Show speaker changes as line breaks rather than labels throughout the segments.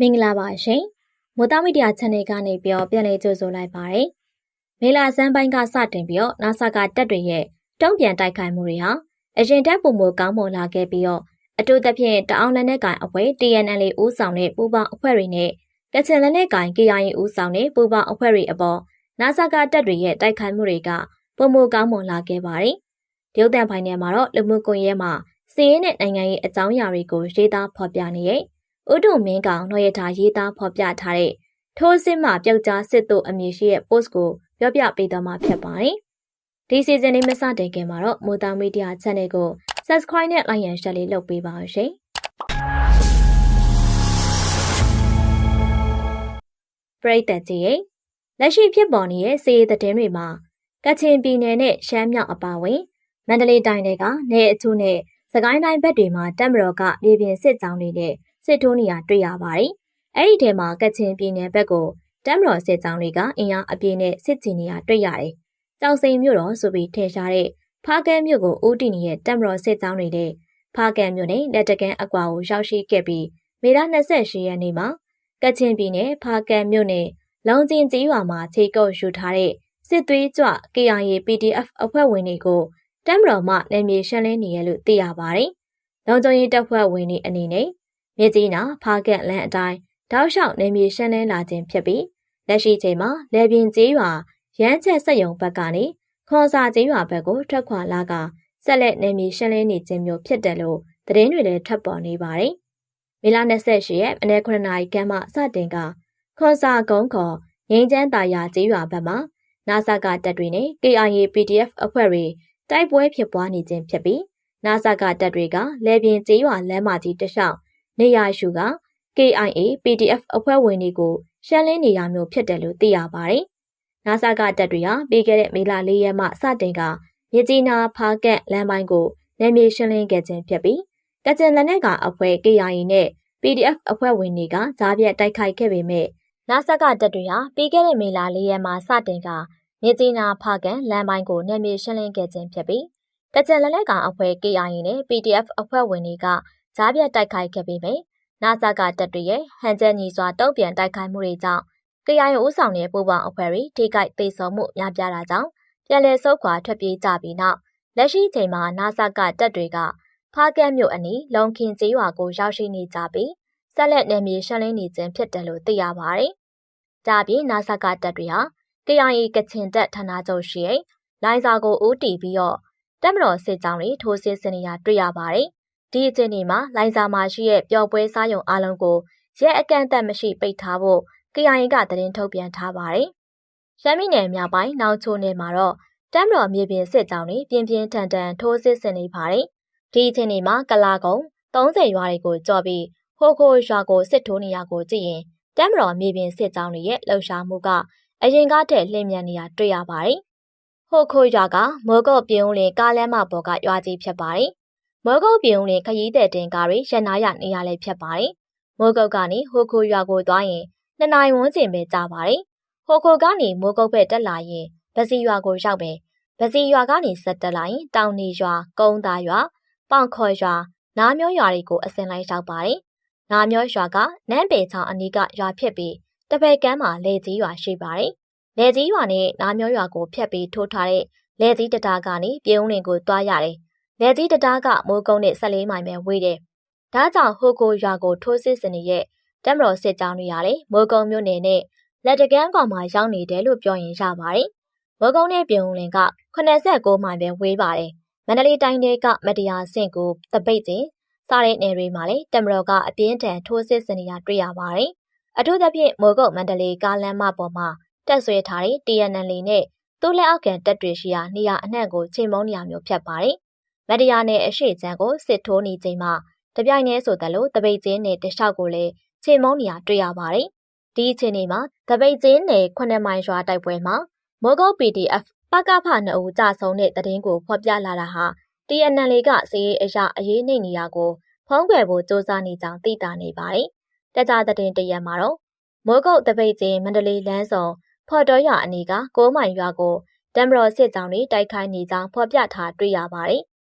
မင်္ဂလာပါရှင်။မိုးသားမီဒီယာ channel ကနေပြီးတော့ပြန်လည်ကြိုဆိုလိုက်ပါရစေ။မေလာစမ်းပိုင်းကစတင်ပြီးတော့ NASA ကတက်တွေရဲ့တုံ့ပြန်တိုက်ခိုက်မှုတွေဟာအရင်တက်ပုံမကောင်းမွန်လာခဲ့ပြီးတော့အထူးသဖြင့်တအောင်လက်နက်ကိုင်အဖွဲ့ TNL ဦးဆောင်တဲ့ပူပေါင်းအဖွဲ့တွေနဲ့ကချင်လက်နက်ကိုင် KIA ဦးဆောင်တဲ့ပူပေါင်းအဖွဲ့တွေအပေါ် NASA ကတက်တွေရဲ့တိုက်ခိုက်မှုတွေကပုံမကောင်းမွန်လာခဲ့ပါတယ်။ဒီဥတန်ဖိုင်ထဲမှာတော့လူမှုကွန်ရက်မှာစီးရဲနဲ့နိုင်ငံရေးအကြောင်းအရာတွေကိုရေးသားဖော်ပြနေရဲ့ ဥဒုမင်းကောင်နှော်ရထားရေးသားဖော်ပြထားတဲ့ထိုးစစ်မှပျောက်ကြားစစ်တို့အမည်ရှိတဲ့ post ကိုပြောပြပေးသွားမှာဖြစ်ပါတယ်။ဒီစီဇန်လေးမစတင်ခင်မှာတော့မိုတာမီဒီယာ channel ကို subscribe နဲ့ like and share လေးလုပ်ပေးပါဦးရှင်။ပရိသတ်ကြီးရဲ့လက်ရှိဖြစ်ပေါ်နေတဲ့စီးရီးသတင်းတွေမှာကချင်ပြည်နယ်နဲ့ရှမ်းမြောက်အပါအဝင်မန္တလေးတိုင်းတွေကနေအချို့နဲ့စကိုင်းတိုင်းဘက်တွေမှာတက်မတော်ကမြေပြင်စစ်ကြောင်းတွေနဲ့ စစ်ထိုးနေရတွေ့ရပါတယ်။အဲ့ဒီထဲမှာကချင်ပြည်နယ်ဘက်ကိုတမ်မတော်စစ်ကြောင်းတွေကအင်အားအပြည့်နဲ့စစ်ချီနေရတွေ့ရတယ်။ကြောင်စိန်မြို့တော်ဆိုပြီးထင်ရှားတဲ့ဖားကဲမြို့ကိုဦးတည်နေတဲ့တမ်မတော်စစ်ကြောင်းတွေနဲ့ဖားကဲမြို့နဲ့လက်တကန်းအကွာကိုရောက်ရှိခဲ့ပြီးမေလ28ရက်နေ့မှာကချင်ပြည်နယ်ဖားကဲမြို့နယ်လောင်ကျင်ကြီးရွာမှာခြေကုပ်ယူထားတဲ့စစ်သွေးကြွ KIA PDF အဖွဲ့ဝင်တွေကိုတမ်မတော်မှနယ်မြေရှင်းလင်းနေရလို့သိရပါတယ်။လုံခြုံရေးတပ်ဖွဲ့ဝင်တွေအနေနဲ့ မြကြီးနာဖားကက်လန်အတိုင်းတောက်လျှောက်နေမြေရှင်းလင်းလာခြင်းဖြစ်ပြီးလက်ရှိချိန်မှာလေပြင်းကျေးရွာရမ်းချက်စက်ရုံဘက်ကနေခွန်စာကျေးရွာဘက်ကိုထွက်ခွာလာကဆက်လက်နေမြေရှင်းလင်းနေခြင်းမျိုးဖြစ်တယ်လို့သတင်းတွေလည်းထပ်ပေါ်နေပါတယ်။မေလ28ရက်အနက်9နာရီခန့်မှစတင်ကခွန်စာကုန်းခေါ်ငိမ့်ချမ်းတာယာကျေးရွာဘက်မှာနာဆာကတပ်တွေနဲ့ KIA PDF အဖွဲ့တွေတိုက်ပွဲဖြစ်ပွားနေခြင်းဖြစ်ပြီးနာဆာကတပ်တွေကလေပြင်းကျေးရွာလမ်းမကြီးတလျှောက် နေရရှုက KIA PDF အဖွဲ့ဝင်တွေကိုရှမ်းလင်းနေရမျိုးဖြစ်တယ်လို့သိရပါတယ်။နာဆာကတပ်တွေဟာပြီးခဲ့တဲ့မေလ၄ရက်မှစတင်ကမြကြီးနာဖားကက်လမ်းပိုင်းကိုနယ်မြေရှင်းလင်းခဲ့ခြင်းဖြစ်ပြီးကကြင်လက်နက်ကအဖွဲ့ KIA နဲ့ PDF အဖွဲ့ဝင်တွေကဂျားပြက်တိုက်ခိုက်ခဲ့ပေမဲ့နာဆာကတပ်တွေဟာပြီးခဲ့တဲ့မေလ၄ရက်မှစတင်ကမြကြီးနာဖားကန်လမ်းပိုင်းကိုနယ်မြေရှင်းလင်းခဲ့ခြင်းဖြစ်ပြီးကကြင်လက်နက်ကအဖွဲ့ KIA နဲ့ PDF အဖွဲ့ဝင်တွေက ဂျားပြတ်တိုက်ခိုက်ခဲ့ပေမယ့်နာဆာကတပ်တွေရဲ့ဟန်ချက်ညီစွာတုံ့ပြန်တိုက်ခိုက်မှုတွေကြောင့် KIA ဦးဆောင်တဲ့ပူပေါင်းအဖွဲ့တွေထိခိုက်ဒေဆုံးမှုများပြားတာကြောင့်ပြန်လည်ဆုတ်ခွာထွက်ပြေးကြပြီးနောက်လက်ရှိချိန်မှာနာဆာကတပ်တွေကဖားကက်မြို့အနီးလုံခင်ကျေးရွာကိုရောက်ရှိနေကြပြီးဆက်လက်နယ်မြေရှင်းလင်းနေခြင်းဖြစ်တယ်လို့သိရပါတယ်။ဒါပြင်နာဆာကတပ်တွေဟာ KIA ကချင်တပ်ဌာနချုပ်ရှိလိုင်ဇာကိုဦးတည်ပြီးတော့တပ်မတော်စစ်ကြောင်းတွေထိုးစစ်ဆင်နေရတွေ့ရပါတယ် ဒီအခြေအနေမှာလိုင်ဇာမှာရှိတဲ့ပျော်ပွဲစားရုံအလုံးကိုရဲအကန့်အသတ်မရှိပိတ်ထားဖို့ KIA ကသတင်းထုတ်ပြန်ထားပါတယ်။ရှမ်းပြည်နယ်မြောက်ပိုင်းနောက်ချိုနယ်မှာတော့တမ်မတော်မြေပြင်စစ်ကြောင်းတွေပြင်းပြင်းထန်ထန်ထိုးစစ်ဆင်နေပါတယ်။ဒီအခြေအနေမှာကလာကုံ30ရွာတွေကိုကြော်ပြီးဟိုခိုရွာကိုစစ်ထိုးနေရကိုကြည့်ရင်တမ်မတော်မြေပြင်စစ်ကြောင်းတွေရဲ့လှုပ်ရှားမှုကအရင်ကတည်းကလျင်မြန်နေတာတွေ့ရပါတယ်။ဟိုခိုရွာကမောကော့ပြုံးလင်ကားလမ်းမပေါ်ကရွာကြီးဖြစ်ပါတယ် မောကုတ်ပြုံလင်ခရီးတဲ့တင်ကားတွေရနာရနေရလဲဖြစ်ပါတယ်။မိုးကုတ်ကနေဟိုခိုရွာကိုသွားရင်နှစ်နိုင်ဝန်းကျင်ပဲကြာပါတယ်။ဟိုခိုကနေမိုးကုတ်ဘက်တက်လာရင်ဗစီရွာကိုရောက်ပဲ။ဗစီရွာကနေဆက်တက်လာရင်တောင်နေရွာ၊ကုန်းသားရွာ၊ပေါင်ခေါ်ရွာ၊နားမျိုးရွာတွေကိုအစင်လိုက်ရောက်ပါတယ်။နားမျိုးရွာကနန်းပေချောင်းအနီးကရွာဖြစ်ပြီးတပည့်ကမ်းမှာလေကြီးရွာရှိပါတယ်။လေကြီးရွာနဲ့နားမျိုးရွာကိုဖျက်ပြီးထိုးထားတဲ့လေကြီးတတားကနေပြုံးလင်ကိုသွားရတယ် လက်ကြီးတတားကမိုးကုန်းနဲ့14မိုင်ပဲဝေးတယ်။ဒါကြောင့်ဟိုကိုရွာကိုထိုးစစ်စင်ရဲ့တက်မတော်စစ်ကြောင်းတွေရတယ်မိုးကုန်းမြို့နယ်နဲ့လက်တကန်းကောင်မှာရောက်နေတယ်လို့ပြောရင်ရပါတယ်။မိုးကုန်းနဲ့ပြုံလင်က89မိုင်ပဲဝေးပါတယ်။မန္တလေးတိုင်းကမတရားဆင့်ကိုတပိတ်တင်စားတဲ့နယ်တွေမှာလည်းတက်မတော်ကအပြင်းထန်ထိုးစစ်စင်နေတာတွေ့ရပါတယ်။အထူးသဖြင့်မိုးကုတ်မန္တလေးကားလမ်းမပေါ်မှာတက်ဆွဲထားတဲ့ TNL နဲ့သူ့လက်အောက်ခံတပ်တွေရှိရာနေရာအနှံ့ကိုချိန်မုံနေရမျိုးဖြစ်ပါတယ် မတရားနဲ့အရှိချမ်းကိုစစ်ထိုးနေချိန်မှာတပြိုင်တည်းဆိုသလိုတပိတ်ကျင်းနဲ့တလျှောက်ကိုလည်းချိန်မုံနေရတွေ့ရပါတယ်။ဒီအချိန်ဒီမှာတပိတ်ကျင်းနဲ့9မိုင်ရွာတိုက်ပွဲမှာမော်ဂေါ PDF ပကဖနှစ်ဦးကြဆုံးတဲ့တရင်ကိုဖော်ပြလာတာဟာ TNL ကစီးရေးအရာအရေးနှိမ့်နေတာကိုဖုံးကွယ်ဖို့စ조사နေကြောင်းသိတာနေပါတယ်။တကြတဲ့တရက်မှာတော့မိုးကုတ်တပိတ်ကျင်းမန္တလေးလမ်းဆောင်ဖော်တော်ရွာအနီးက6မိုင်ရွာကိုတမ်ဘရော်စစ်ကြောင်းတွေတိုက်ခိုက်နေကြောင်းဖော်ပြထားတွေ့ရပါတယ်။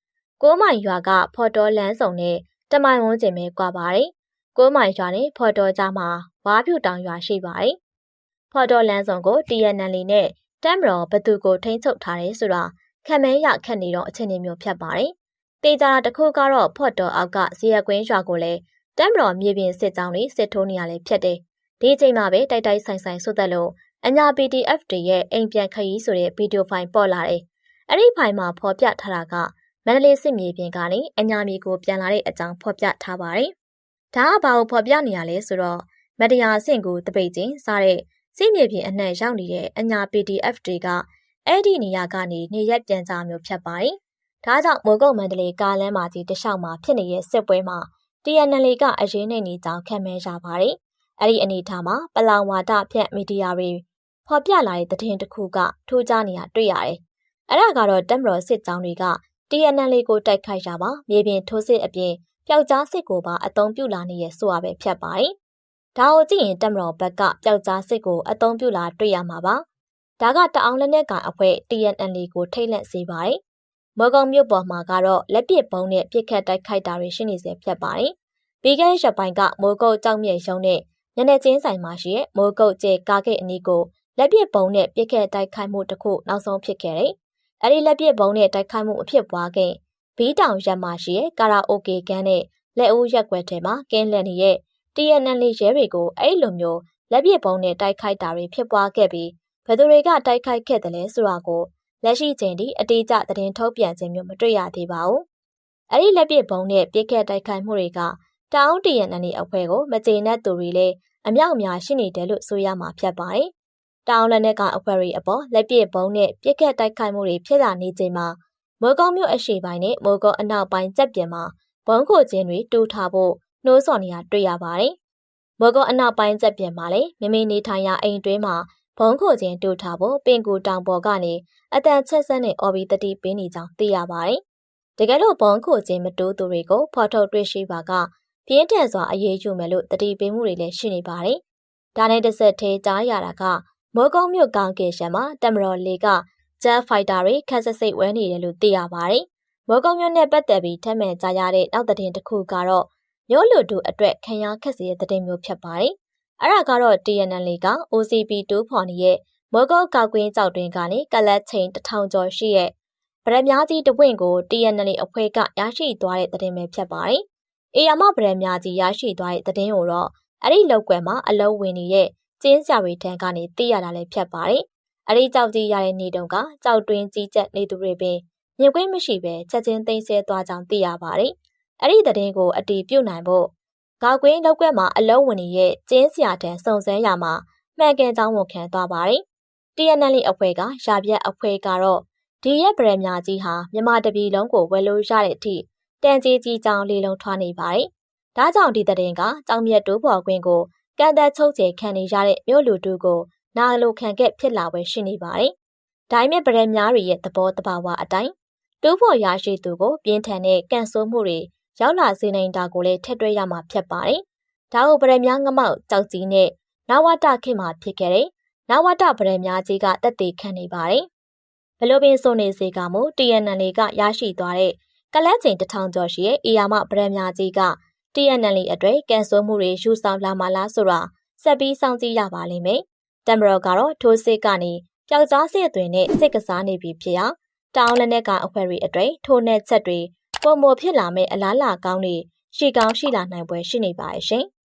ကိုးမိုင်ရွာကဖော်တော်လန်းဆောင်နဲ့တမိုင်ဝန်းကျင်ပဲကွာပါတယ်ကိုးမိုင်ရွာနဲ့ဖော်တော်ကြားမှာဝါပြူတောင်ရွာရှိပါတယ်။ဖော်တော်လန်းဆောင်ကို TNL နဲ့တမ်မတော်ဘသူကိုထိန်းချုပ်ထားတယ်ဆိုတာခံမဲရခက်နေတော့အခြေအနေမျိုးဖြစ်ပါတယ်။တေချာတာတစ်ခုကတော့ဖော်တော်အောက်ကဇီယကွင်းရွာကိုလည်းတမ်မတော်မြေပြင်စစ်ကြောင်းတွေစစ်ထိုးနေရလေဖြစ်တယ်။ဒီအချိန်မှာပဲတိုက်တိုက်ဆိုင်ဆိုင်ဆွတ်သက်လို့အညာ PDF တွေရဲ့အိမ်ပြန်ခရီးဆိုတဲ့ဗီဒီယိုဖိုင်ပေါ်လာတယ်။အဲ့ဒီဖိုင်မှာဖော်ပြထားတာက မန္တလေးစစ်မြေပြင်ကနေအညာမြေကိုပြန်လာတဲ့အကြောင်းဖော်ပြထားပါတယ်။ဒါကဘာကိုဖော်ပြနေရလဲဆိုတော့မတရားဆင့်ကိုတပိတ်ချင်းစားတဲ့စစ်မြေပြင်အနှံ့ရောက်နေတဲ့အညာ PDF တွေကအဲ့ဒီနေရာကနေနေရက်ပြန်ကြမျိုးဖြစ်ပါတယ်။ဒါကြောင့်မိုးကုတ်မန္တလေးကားလမ်းမကြီးတလျှောက်မှာဖြစ်နေတဲ့စစ်ပွဲမှာ TNL ကအရေးနေနေကြောင်းခံမဲရပါတယ်။အဲ့ဒီအနေထားမှာပလောင်ဝါဒဖြန့်မီဒီယာတွေဖော်ပြလာတဲ့သတင်းတစ်ခုကထိုးကြနေတာတွေ့ရတယ်။အဲ့ဒါကတော့တက်မတော်စစ်ကြောင်းတွေက TNL ကိုတိုက်ခိုက်ရာမှာမြေပြင်ထိုးစစ်အပြင်ပျောက်ကြားစစ်ကိုပါအသုံးပြုလာနေရဆိုရပဲဖြတ်ပါတယ်။ဒါကိုကြည့်ရင်တက်မတော်ဘက်ကပျောက်ကြားစစ်ကိုအသုံးပြုလာတွေ့ရမှာပါ။ဒါကတအောင်လက်နက်ကန်အဖွဲ့ TNL ကိုထိတ်လန့်စေပါတယ်။မော်ကောင်မြို့ပေါ်မှာကတော့လက်ပစ်ပုံးနဲ့ပြစ်ခတ်တိုက်ခိုက်တာတွေရှိနေစေဖြစ်ပါတယ်။ပြီးခဲ့တဲ့ရက်ပိုင်းကမိုးကုတ်ကြောက်မြဲရုံနဲ့ညနေချင်းဆိုင်မှာရှိတဲ့မိုးကုတ်ကျဲကားဂိတ်အနီးကိုလက်ပစ်ပုံးနဲ့ပြစ်ခတ်တိုက်ခိုက်မှုတစ်ခုနောက်ဆုံးဖြစ်ခဲ့တယ်။ အဲဒီလက်ပစ်ပုံးနဲ့တိုက်ခိုက်မှုအဖြစ်ပွားခဲ့ဘီးတောင်ရက်မှာရှိတဲ့ကာရာအိုကေကန်းနဲ့လက်ဦးရက်ွက်ထဲမှာကင်းလန်နေတဲ့ TNL ရဲတွေကိုအဲ့လိုမျိုးလက်ပစ်ပုံးနဲ့တိုက်ခိုက်တာတွေဖြစ်ပွားခဲ့ပြီးဘယ်သူတွေကတိုက်ခိုက်ခဲ့တယ်လဲဆိုတာကိုလက်ရှိချိန်ထိအတိအကျသတင်းထုတ်ပြန်ခြင်းမျိုးမတွေ့ရသေးပါဘူး။အဲ့ဒီလက်ပစ်ပုံးနဲ့ပြစ်ခတ်တိုက်ခိုက်မှုတွေကတောင်းတရနန်ဒီအဖွဲ့ကိုမကျေနပ်သူတွေလည်းအမြောက်အများရှိနေတယ်လို့ဆိုရမှာဖြစ်ပါတယ်။ တောင်းလက်နက်ကအဖွဲ့တွေအပေါ်လက်ပစ်ပုံးနဲ့ပြစ်ခတ်တိုက်ခိုက်မှုတွေဖြစ်လာနေချိန်မှာမိုးကောင်းမြို့အရှိပိုင်းနဲ့မိုးကောအနောက်ပိုင်းစက်ပြင်မှာဘုံခိုခြင်းတွေတူထားဖို့နှိုးဆော်နေတာတွေ့ရပါတယ်။မိုးကောအနောက်ပိုင်းစက်ပြင်မှာလည်းမမေနေထိုင်ရာအိမ်တွင်းမှာဘုံခိုခြင်းတူထားဖို့ပင်ကူတောင်ပေါ်ကနေအတန်ချက်ဆက်နဲ့အော်ဘီတတိပေးနေကြောင်းသိရပါတယ်။တကယ်လို့ဘုံခိုခြင်းမတိုးသူတွေကိုဖော်ထုတ်တွေ့ရှိပါကပြင်းထန်စွာအရေးယူမယ်လို့တတိပေးမှုတွေလည်းရှိနေပါတယ်။ဒါနဲ့တစ်ဆက်သေးကြားရတာက မိုးကုံမြို့ကောင်းကင်ရှမ်းမှာတမတော်လေးကဂျက်ဖိုက်တာတွေခက်ဆစ်စိတ်ဝဲနေတယ်လို့သိရပါတယ်။မိုးကုံမြို့နဲ့ပတ်သက်ပြီးထက်မှန်ကြားရတဲ့နောက်သတင်းတစ်ခုကတော့မြို့လူတူအတွက်ခံရခက်စေတဲ့သတင်းမျိုးဖြစ်ပါတယ်။အဲ့ဒါကတော့ TNL က OCP 2ဖော်နေတဲ့မိုးကုတ်ကောက်ကွင်းကြောက်တွင်ကနေကလတ်ချိန်တထောင်ကျော်ရှိရဲ့ဗရမ ्या ကြီးတဝင့်ကို TNL အဖွဲ့ကရရှိသွားတဲ့သတင်းပဲဖြစ်ပါတယ်။အေယာမဗရမ ्या ကြီးရရှိသွားတဲ့သတင်းကိုတော့အဲ့ဒီလောက်ကွယ်မှာအလုံးဝင်နေတဲ့ ကျင်းစာတွေထံကနေသိရတာလည်းဖြစ်ပါတယ်။အဲ့ဒီကြောက်ကြီးရတဲ့နေတုန်းကကြောက်တွင်းကြီးကျက်နေသူတွေပင်မြင်ကွင်းမရှိပဲချက်ချင်းသိမ်းဆဲသွားကြောင်းသိရပါတယ်။အဲ့ဒီသတင်းကိုအတီးပြုတ်နိုင်ဖို့ဂေါကွင်းလောက်ကွက်မှာအလုံးဝင်ရဲ့ကျင်းစရာတန်းစုံစမ်းရမှာမှန်ကန်ကြောင်းဝန်ခံသွားပါတယ်။ TNL အဖွဲ့ကရာပြက်အဖွဲ့ကတော့ဒီရက်ဗရမ ्या ကြီးဟာမြန်မာတပြည်လုံးကိုဝယ်လို့ရတဲ့အထိတန်ကြီးကြီးကြောင်းလေးလုံးထွားနေပါတယ်။ဒါကြောင့်ဒီတဲ့ကကြောင်မြတ်တိုးပေါ်ကွင်းကို ကန်သက်ချုပ်ကျယ်ခံနေရတဲ့မြို့လူတူကိုနာလိုခံခဲ့ဖြစ်လာပဲရှိနေပါတယ်။ဒါပေမဲ့ဗရက်များတွေရဲ့သဘောတဘာဝအတိုင်းတူးဖို့ရရှိသူကိုပြင်းထန်တဲ့ကန့်ဆိုးမှုတွေရောက်လာစေနိုင်တာကိုလည်းထက်တွဲရမှာဖြစ်ပါတယ်။ဒါကိုဗရက်များငမောက်ကြောက်ကြီးနဲ့နဝတခင်မှာဖြစ်ခဲ့တဲ့နဝတဗရက်များကြီးကတက်သေးခံနေပါတယ်။ဘလိုပင်ဆိုနေစေကမူ TNN လေးကရရှိသွားတဲ့ကလတ်ချိန်တထောင်ကျော်ရှိရဲ့အေယာမဗရက်များကြီးက TNL အတွက်ကန်ဆိုးမှုတွေယူဆောင်လာမှလားဆိုတာဆက်ပြီးစောင့်ကြည့်ရပါလိမ့်မယ်။တမရောကတော့ထိုးစစ်ကနေပျောက်ကြားစစ်အသွင်နဲ့စစ်ကစားနေပြီဖြစ်ရာတောင်းလက်နက်ကအဖွဲတွေအတွေ့ထိုးနှက်ချက်တွေပုံမဖြစ်လာမဲ့အလားလာကောင်းတွေရှိကောင်းရှိလာနိုင်ပွဲရှိနေပါရဲ့ရှင်။